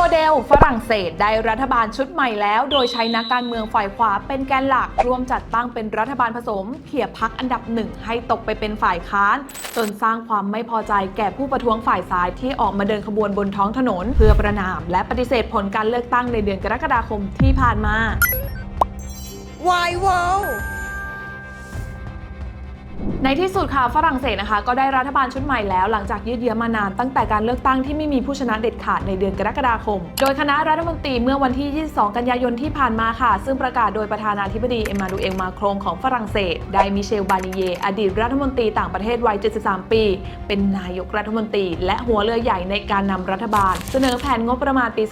โมเดล ฝรั่งเศสได้รัฐบาลชุดใหม่แล้ว โดยใช้นักการเมืองฝ่ายขวาเป็นแกนหลักร่วมจัดตั้งเป็นรัฐบาลผสมเขี่ยพักอันดับหนึ่งให้ตกไปเป็นฝ่ายค้าน จนสร้างความไม่พอใจแก่ผู้ประท้วงฝ่ายซ้ายที่ออกมาเดินขบวนบนท้องถนน เพื่อประนาม และปฏิเสธผลการเลือกตั้งในเดือนกรกฎาคมที่ผ่านมา Why wow ในที่สุดค่ะฝรั่งเศสนะคะ ก็ได้รัฐบาลชุดใหม่แล้วหลังจากยืดเยื้อมานานตั้งแต่การเลือกตั้งที่ไม่มีผู้ชนะเด็ดขาดในเดือนกรกฎาคม โดยคณะรัฐมนตรีเมื่อวันที่ 22 กันยายนที่ผ่านมาค่ะ ซึ่งประกาศโดยประธานาธิบดีเอ็มมานูเอลมาครงของฝรั่งเศส ได้มิเชลบานิเย อดีตรัฐมนตรีต่างประเทศวัย 73 ปี เป็นนายกรัฐมนตรี และหัวเรือใหญ่ในการนำรัฐบาล เสนอแผนงบประมาณปี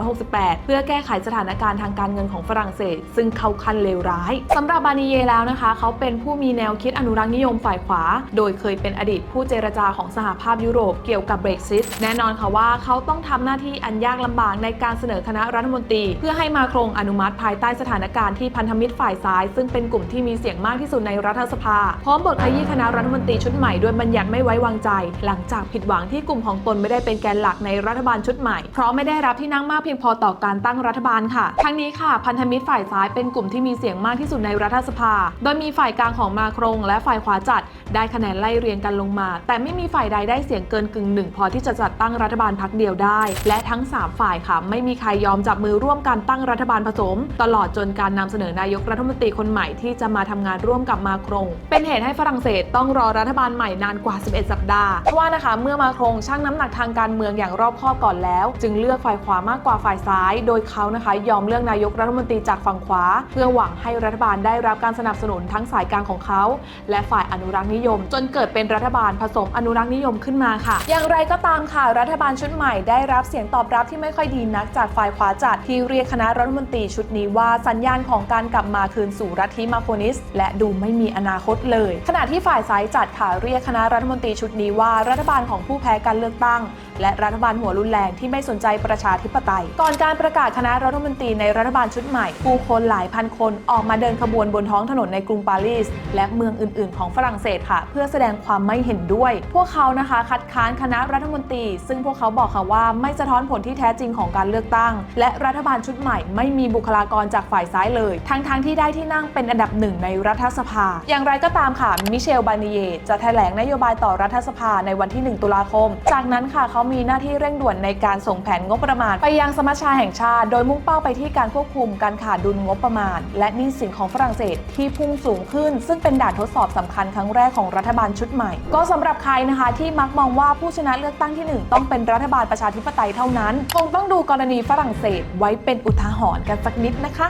2568 เพื่อแก้ไขสถานการณ์ทางการเงินของฝรั่งเศส ซึ่งเข้าขั้นเลวร้ายสำหรับบานิเยแล้วนะคะ เขาเป็นผู้มีแนวคิดอนุรักษ์นิยมฝ่ายขวา โดยเคยเป็นอดีตผู้เจรจาของสหภาพยุโรปเกี่ยวกับเบรกซิตแน่นอนค่ะว่าเขาต้องทำหน้าที่อันยากลำบากในการเสนอคณะรัฐมนตรี เพื่อให้มาโครงอนุมัติภายใต้สถานการณ์ที่พันธมิตรฝ่ายซ้าย ซึ่งเป็นกลุ่มที่มีเสียงมากที่สุดในรัฐสภา พร้อมบทขยี้คณะรัฐมนตรีชุดใหม่ด้วยบัญญัติไม่ไว้วางใจ หลังจากผิดหวังที่กลุ่มของตนไม่ได้เป็นแกนหลักในรัฐบาลชุดใหม่ เพราะไม่ได้รับที่นั่งมากเพียงพอต่อการตั้งรัฐบาลค่ะ ทั้งนี้ค่ะ พันธมิตรฝ่ายซ้ายเป็นกลุ่มที่มีเสียงมากที่สุดในรัฐสภา โดยมีฝ่ายกลางของมาโครงและฝ่ายฝ่ายขวาจัด ได้คะแนนไล่เรียงกันลงมา แต่ไม่มีฝ่ายใดได้เสียงเกินกึ่งหนึ่งพอที่จะจัดตั้งรัฐบาลพักเดียวได้ และทั้ง 3 ฝ่ายค่ะ ไม่มีใครยอมจับมือร่วมกันตั้งรัฐบาลผสม ตลอดจนการนำเสนอนายกรัฐมนตรีคนใหม่ที่จะมาทำงานร่วมกับมาครง เป็นเหตุให้ฝรั่งเศสต้องรอรัฐบาลใหม่นานกว่า 11 สัปดาห์เพราะว่านะคะเมื่อมาครงชั่งน้ำหนักทางการเมืองอย่างรอบคอบก่อนแล้ว จึงเลือกฝ่ายขวามากกว่าฝ่ายซ้าย โดยเขานะคะยอมเลือกนายกรัฐมนตรีจากฝั่งขวา เพื่อหวังให้รัฐบาลได้รับการสนับสนุนทั้งสายกลางของเขา และฝ่ายอนุรักษ์นิยม จนเกิดเป็นรัฐบาลผสมอนุรักษ์นิยมขึ้นมาค่ะ อย่างไรก็ตามค่ะ รัฐบาลชุดใหม่ได้รับเสียงตอบรับที่ไม่ค่อยดีนักจากฝ่ายขวาจัดที่เรียกคณะรัฐมนตรีชุดนี้ว่าสัญญาณของการกลับมาคืนสู่รัฐทิมาโคนิส และดูไม่มีอนาคตเลย ขณะที่ฝ่ายซ้ายจัดค่ะเรียกคณะรัฐมนตรีชุดนี้ว่ารัฐบาลของผู้แพ้การเลือกตั้ง และรัฐบาลหัวรุนแรงที่ไม่สนใจประชาธิปไตย ก่อนการประกาศคณะรัฐมนตรีในรัฐบาลชุดใหม่ผู้คนหลายพันคนออกมาเดินขบวนบนท้องถนนในกรุงปารีสและเมืองอื่นๆของฝรั่งเศสค่ะ เพื่อแสดงความไม่เห็นด้วย พวกเขานะคะ คัดค้านคณะรัฐมนตรี ซึ่งพวกเขาบอกค่ะว่าไม่สะท้อนผลที่แท้จริงของการเลือกตั้ง และรัฐบาลชุดใหม่ไม่มีบุคลากรจากฝ่ายซ้ายเลย ทั้งๆทที่ได้ที่นั่งเป็นอันดับหนึ่งในรัฐสภา อย่างไรก็ตามค่ะมิเชลบานิเยจะแถลงนโยบายต่อรัฐสภาในวันที่ 1 ตุลาคม จากนั้นค่ะเขามีหน้าที่เร่งด่วนในการส่งแผนงบประมาณ ไปยังสมัชชาแห่งชาติ โดยมุ่งเป้าไปที่การควบคุมการขาดดุลงบประมาณ และหนี้สินของฝรั่งเศสที่พุ่งสูงขึ้น ซึ่งเป็นด่านทดสอบสำคัญครั้งแรกของรัฐบาลชุดใหม่ ก็สำหรับใครนะคะที่มักมองว่าผู้ชนะเลือกตั้งที่หนึ่งต้องเป็นรัฐบาลประชาธิปไตยเท่านั้น คงต้องดูกรณีฝรั่งเศสไว้เป็นอุทาหรณ์กันสักนิดนะคะ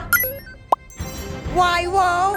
Why wow